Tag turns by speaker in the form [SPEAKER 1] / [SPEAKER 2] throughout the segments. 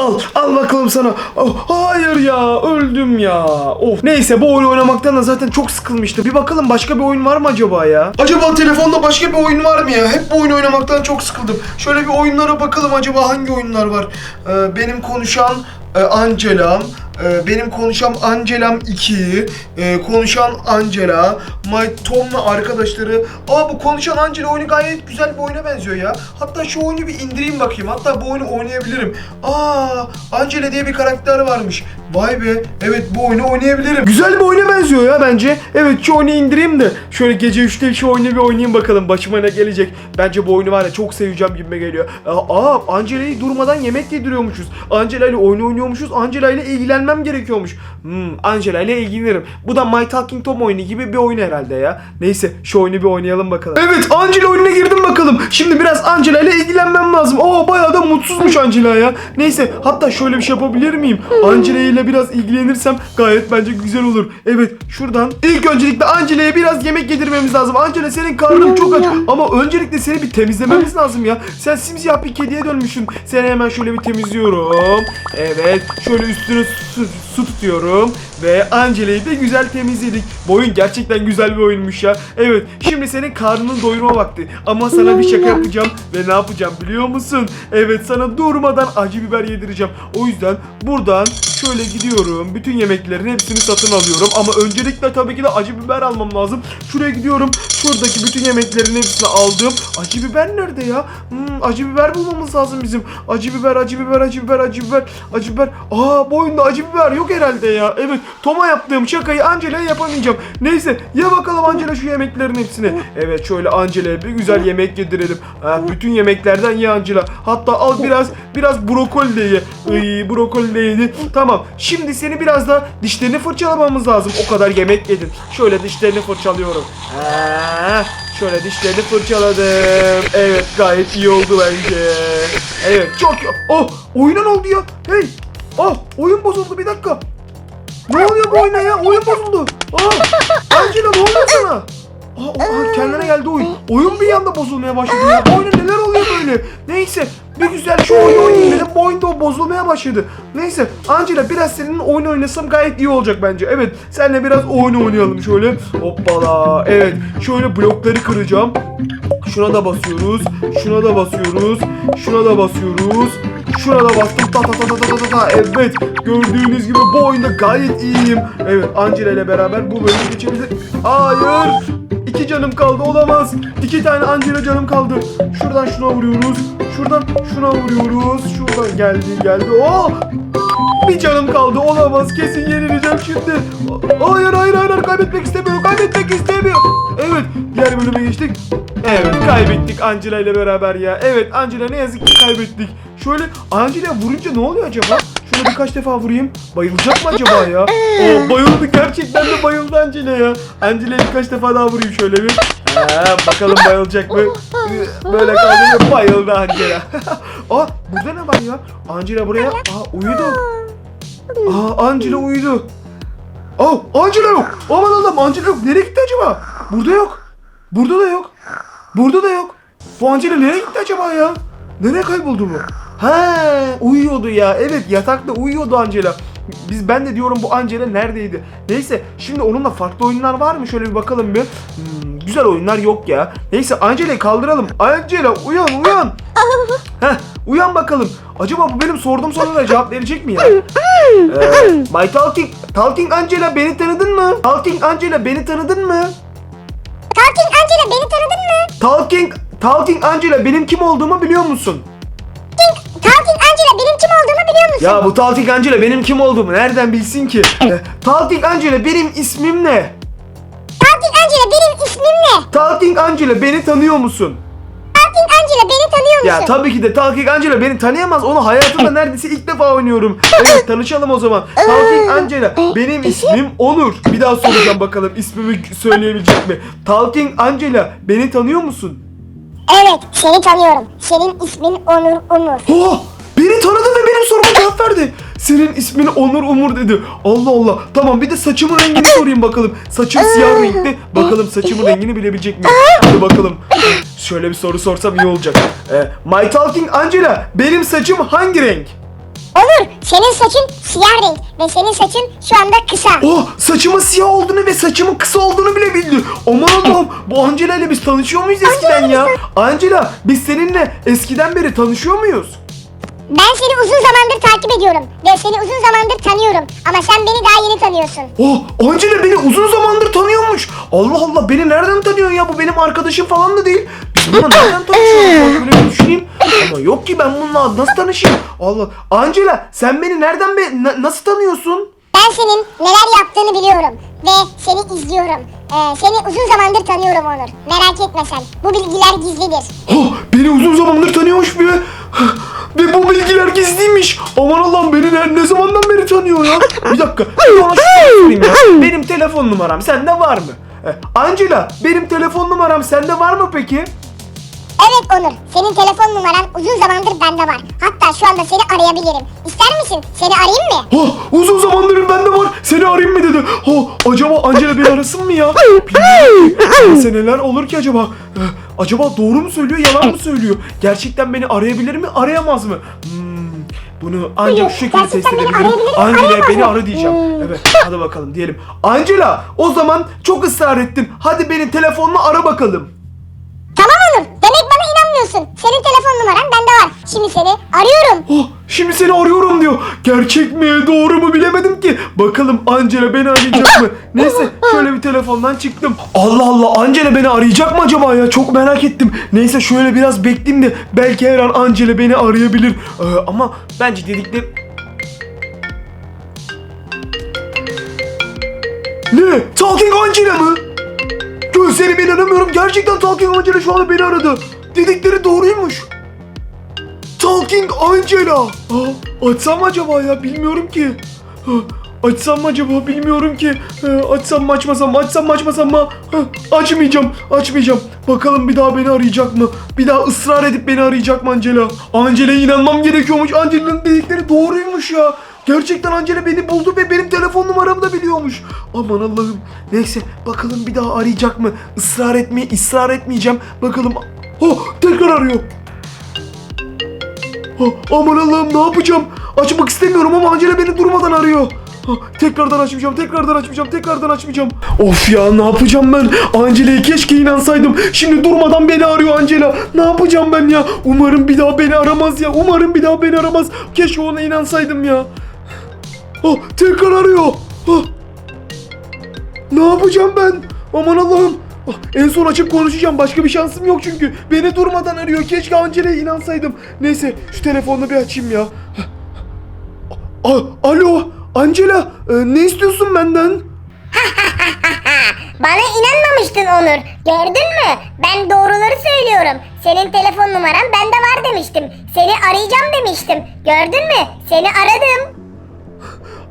[SPEAKER 1] Al, al bakalım sana. Oh, hayır ya, öldüm ya. Of. Neyse bu oyunu oynamaktan da zaten çok sıkılmıştım. Bir bakalım başka bir oyun var mı acaba ya? Acaba telefonda başka bir oyun var mı ya? Hep bu oyunu oynamaktan çok sıkıldım. Şöyle bir oyunlara bakalım acaba hangi oyunlar var? Ee, benim konuşan e, Angela'm, e, benim konuşan Angela'm 2, e, konuşan Angela, My Tom ve arkadaşları. Aa bu konuşan Angela oyunu gayet güzel bir oyuna benziyor ya. Hatta şu oyunu bir indireyim bakayım. Hatta bu oyunu oynayabilirim. Aa Angela diye bir karakter varmış. Vay be. Evet bu oyunu oynayabilirim. Güzel bir oyuna benziyor ya bence. Evet şu oyunu indireyim de şöyle gece 3'te şu oyunu bir oynayayım bakalım. Başıma ne gelecek. Bence bu oyunu var ya çok seveceğim gibime geliyor. Aa Angela'yı durmadan yemek yediriyormuşuz. Angela ile oyun oynuyormuşuz. Angela ile ilgilenmem gerekiyormuş. Hmm, Angela ile ilgilenirim. Bu da My Talking Tom oyunu gibi bir oyun herhalde ya. Neyse şu oyunu bir oynayalım bakalım. Evet Angela oyununa girdim bakalım. Şimdi biraz Angela ile ilgilenmem lazım. Oo bayağı da mutsuzmuş Angela ya. Neyse hatta şöyle bir şey yapabilir miyim? Angela ile biraz ilgilenirsem gayet bence güzel olur. Evet şuradan ilk öncelikle Angela'ya biraz yemek yedirmemiz lazım. Angela senin karnın çok aç ama öncelikle seni bir temizlememiz lazım ya. Sen simsiyah bir kediye dönmüşsün. Seni hemen şöyle bir temizliyorum. Evet şöyle üstüne su, su tutuyorum ve Angela'yı da güzel temizledik. Bu oyun gerçekten güzel bir oyunmuş ya. Evet şimdi senin karnını doyurma vakti. Ama sana bir şaka yapacağım ve ne yapacağım biliyor musun? Evet sana durmadan acı biber yedireceğim. O yüzden buradan şöyle gidiyorum. Bütün yemeklerin hepsini satın alıyorum. Ama öncelikle tabii ki de acı biber almam lazım. Şuraya gidiyorum. Şuradaki bütün yemeklerin hepsini aldım. Acı biber nerede ya? Hmm, acı biber bulmamız lazım bizim. Acı biber, acı biber, acı biber, acı biber, acı biber. Aa bu oyunda acı biber yok herhalde ya. Evet Tom'a yaptığım şakayı Angela'ya yapamayacağım. Neyse ya bakalım Angela şu yemeklerin hepsini. Evet şöyle Angela'ya bir güzel yemek yedirelim. Ha, bütün yemeklerden ye Angela. Hatta al biraz biraz brokoli de ye. Iy, brokoli de yedi. Tamam şimdi seni biraz da dişlerini fırçalamamız lazım. O kadar yemek yedin. Şöyle dişlerini fırçalıyorum. Ha, şöyle dişlerini fırçaladım. Evet gayet iyi oldu bence. Evet çok. Oh oyuna ne oldu ya? Hey. Oh oyun bozuldu bir dakika. Ne oluyor bu oyuna ya? Oyun bozuldu. Aa, Angela ne oluyor sana? Aa, aa, kendine geldi oyun. Oyun bir anda bozulmaya başladı ya. Bu oyunda neler oluyor böyle? Neyse bir güzel şu oyunu oynayayım dedim. Bu oyunda o bozulmaya başladı. Neyse Angela biraz senin oyun oynasam gayet iyi olacak bence. Evet seninle biraz oyun oynayalım şöyle. Hoppala. Evet şöyle blokları kıracağım. Şuna da basıyoruz. Şuna da basıyoruz. Şuna da basıyoruz. Şuna da bastım. Ta ta ta ta ta ta ta. Evet. Gördüğünüz gibi bu oyunda gayet iyiyim. Evet Angela ile beraber bu bölümü geçebilir. Hayır. İki canım kaldı olamaz. İki tane Angela canım kaldı. Şuradan şuna vuruyoruz. Şuradan şuna vuruyoruz. Şuradan geldi geldi. Oh! Bir canım kaldı olamaz kesin yenileceğim şimdi. Hayır hayır hayır kaybetmek istemiyorum kaybetmek istemiyorum. Evet diğer bölüme geçtik. Evet kaybettik Angela ile beraber ya. Evet Angela ne yazık ki kaybettik. Şöyle Angela vurunca ne oluyor acaba? Şöyle birkaç defa vurayım. Bayılacak mı acaba ya? Oo, bayıldı gerçekten de bayıldı Angela ya. Angela'ya birkaç defa daha vurayım şöyle bir. Ha, bakalım bayılacak mı? Böyle kaldı bayıldı Angela. Aa burada ne var ya? Angela buraya. Aa uyudu. Aa Angela uyudu. Aa Angela yok. Aman Allah'ım Angela yok. Nereye gitti acaba? Burada yok. Burada da yok. Burada da yok. Bu Angela nereye gitti acaba ya? Nereye kayboldu bu? Ha uyuyordu ya. Evet yatakta uyuyordu Angela. Biz ben de diyorum bu Angela neredeydi? Neyse şimdi onunla farklı oyunlar var mı? Şöyle bir bakalım bir. Hmm, güzel oyunlar yok ya. Neyse Angela'yı kaldıralım. Angela uyan uyan. Heh, uyan bakalım. Acaba bu benim sorduğum sorulara cevap verecek mi ya? Ee, My Talking, Talking Angela beni tanıdın mı? Talking Angela beni tanıdın mı?
[SPEAKER 2] Talking Angela beni tanıdın mı?
[SPEAKER 1] Talking, Talking Angela benim kim olduğumu biliyor musun? Ya bu Talking Angela benim kim olduğumu nereden bilsin ki? Ee, Talking Angela benim ismim ne?
[SPEAKER 2] Talking Angela benim ismim ne?
[SPEAKER 1] Talking Angela beni tanıyor musun?
[SPEAKER 2] Talking Angela beni tanıyor musun?
[SPEAKER 1] Ya tabii ki de Talking Angela beni tanıyamaz. Onu hayatımda neredeyse ilk defa oynuyorum. Evet tanışalım o zaman. Talking Angela benim ismim Onur. Bir daha soracağım bakalım ismimi söyleyebilecek mi? Talking Angela beni tanıyor musun?
[SPEAKER 2] Evet seni tanıyorum. Senin ismin Onur Umur.
[SPEAKER 1] Oh! Beni tanıdı ve benim soruma cevap verdi. Senin ismin Onur Umur dedi. Allah Allah. Tamam bir de saçımın rengini sorayım bakalım. Saçım siyah renkli. Bakalım saçımın rengini bilebilecek mi? Hadi bakalım. Şöyle bir soru sorsam iyi olacak. Ee, My Talking Angela benim saçım hangi renk?
[SPEAKER 2] Onur senin saçın siyah renk ve senin saçın şu anda kısa.
[SPEAKER 1] Oh saçımın siyah olduğunu ve saçımın kısa olduğunu bile bildi. Aman Allah'ım bu Angela ile biz tanışıyor muyuz eskiden ya? Angela biz seninle eskiden beri tanışıyor muyuz?
[SPEAKER 2] Ben seni uzun zamandır takip ediyorum ve seni uzun zamandır tanıyorum ama sen beni daha yeni tanıyorsun.
[SPEAKER 1] Oh Angela beni uzun zamandır tanıyormuş. Allah Allah beni nereden tanıyor ya bu benim arkadaşım falan da değil. Biz bununla nereden tanışıyoruz? Bak Şöyle bir düşüneyim. Ama yok ki ben bununla nasıl tanışayım? Allah. Angela sen beni nereden be na- nasıl tanıyorsun?
[SPEAKER 2] Ben senin neler yaptığını biliyorum ve seni izliyorum. Ee, seni uzun zamandır tanıyorum Onur. Merak etme sen. Bu bilgiler gizlidir.
[SPEAKER 1] Oh, beni uzun zamandır tanıyormuş ve ve bu bilgiler gizliymiş. Aman Allah'ım beni ne, ne zamandan beri tanıyor ya? Bir dakika. Bir ya. Benim telefon numaram sende var mı? Eh, Angela benim telefon numaram sende var mı peki?
[SPEAKER 2] Evet Onur, senin telefon numaran uzun zamandır bende var. Hatta şu anda seni arayabilirim. İster misin? Seni arayayım mı?
[SPEAKER 1] Oh, uzun zamandır bende var. Seni arayayım mı dedi. Oh, acaba Angela beni arasın mı ya? Bilmiyorum neler olur ki acaba? Acaba doğru mu söylüyor, yalan mı söylüyor? Gerçekten beni arayabilir mi, arayamaz mı? Hmm, bunu ancak şu şekilde test edebilirim.
[SPEAKER 2] arayamaz
[SPEAKER 1] beni ara diyeceğim.
[SPEAKER 2] Hmm.
[SPEAKER 1] Evet, hadi bakalım diyelim. Angela, o zaman çok ısrar ettin. Hadi beni telefonla ara bakalım.
[SPEAKER 2] İnanmıyorsun. Senin telefon numaran bende var. Şimdi seni arıyorum.
[SPEAKER 1] Oh, şimdi seni arıyorum diyor. Gerçek mi doğru mu bilemedim ki. Bakalım Angela beni arayacak mı? Neyse şöyle bir telefondan çıktım. Allah Allah Angela beni arayacak mı acaba ya? Çok merak ettim. Neyse şöyle biraz bekleyeyim de belki her an Angela beni arayabilir. Ee, ama bence dedikleri... Ne? Talking Angela mı? Gözlerime inanamıyorum. Gerçekten Talking Angela şu anda beni aradı. Dedikleri doğruymuş. Talking Angela. Aa, açsam acaba ya bilmiyorum ki. Ha, Açsam mı acaba bilmiyorum ki. Ha, Açsam mı açmasam açsam mı açmasam mı? Ha, Açmayacağım açmayacağım. Bakalım bir daha beni arayacak mı? Bir daha ısrar edip beni arayacak mı Angela? Angela'ya inanmam gerekiyormuş. Angela'nın dedikleri doğruymuş ya. Gerçekten Angela beni buldu ve benim telefon numaramı da biliyormuş. Aman Allah'ım. Neyse bakalım bir daha arayacak mı? Israr etmeye ısrar etmeyeceğim. Bakalım. Oh tekrar arıyor. Ha, aman Allah'ım ne yapacağım? Açmak istemiyorum ama Angela beni durmadan arıyor. Ha, tekrardan açmayacağım, tekrardan açmayacağım, tekrardan açmayacağım. Of ya ne yapacağım ben? Angela'ya keşke inansaydım. Şimdi durmadan beni arıyor Angela. Ne yapacağım ben ya? Umarım bir daha beni aramaz ya. Umarım bir daha beni aramaz. Keşke ona inansaydım ya. Oh, tekrar arıyor. Ah. Ne yapacağım ben? Aman Allah'ım. Ah, En son açıp konuşacağım. Başka bir şansım yok çünkü. Beni durmadan arıyor. Keşke Angela'ya inansaydım. Neyse şu telefonla bir açayım ya. A- Alo Angela e, ne istiyorsun benden?
[SPEAKER 3] Bana inanmamıştın Onur. Gördün mü? Ben doğruları söylüyorum. Senin telefon numaran bende var demiştim. Seni arayacağım demiştim. Gördün mü? Seni aradım.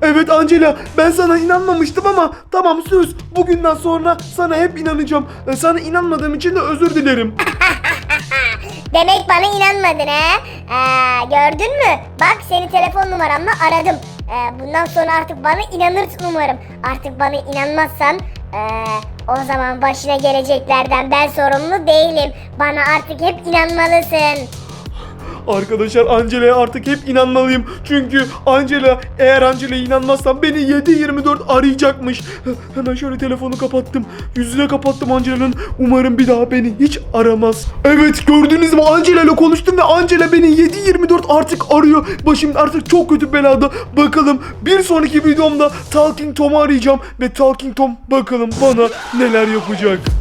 [SPEAKER 1] Evet Angela ben sana inanmamıştım ama tamam söz bugünden sonra sana hep inanacağım. E, Sana inanmadığım için de özür dilerim.
[SPEAKER 3] Demek bana inanmadın ha? Ee, gördün mü? Bak seni telefon numaramla aradım. Ee, bundan sonra artık bana inanırsın umarım. Artık bana inanmazsan ee, o zaman başına geleceklerden ben sorumlu değilim. Bana artık hep inanmalısın.
[SPEAKER 1] Arkadaşlar Angela'ya artık hep inanmalıyım. Çünkü Angela eğer Angela'ya inanmazsam beni 7-24 arayacakmış. Hemen şöyle telefonu kapattım. Yüzüne kapattım Angela'nın. Umarım bir daha beni hiç aramaz. Evet gördünüz mü Angela ile konuştum ve Angela beni 7-24 artık arıyor. Başım artık çok kötü belada. Bakalım bir sonraki videomda Talking Tom'u arayacağım. Ve Talking Tom bakalım bana neler yapacak.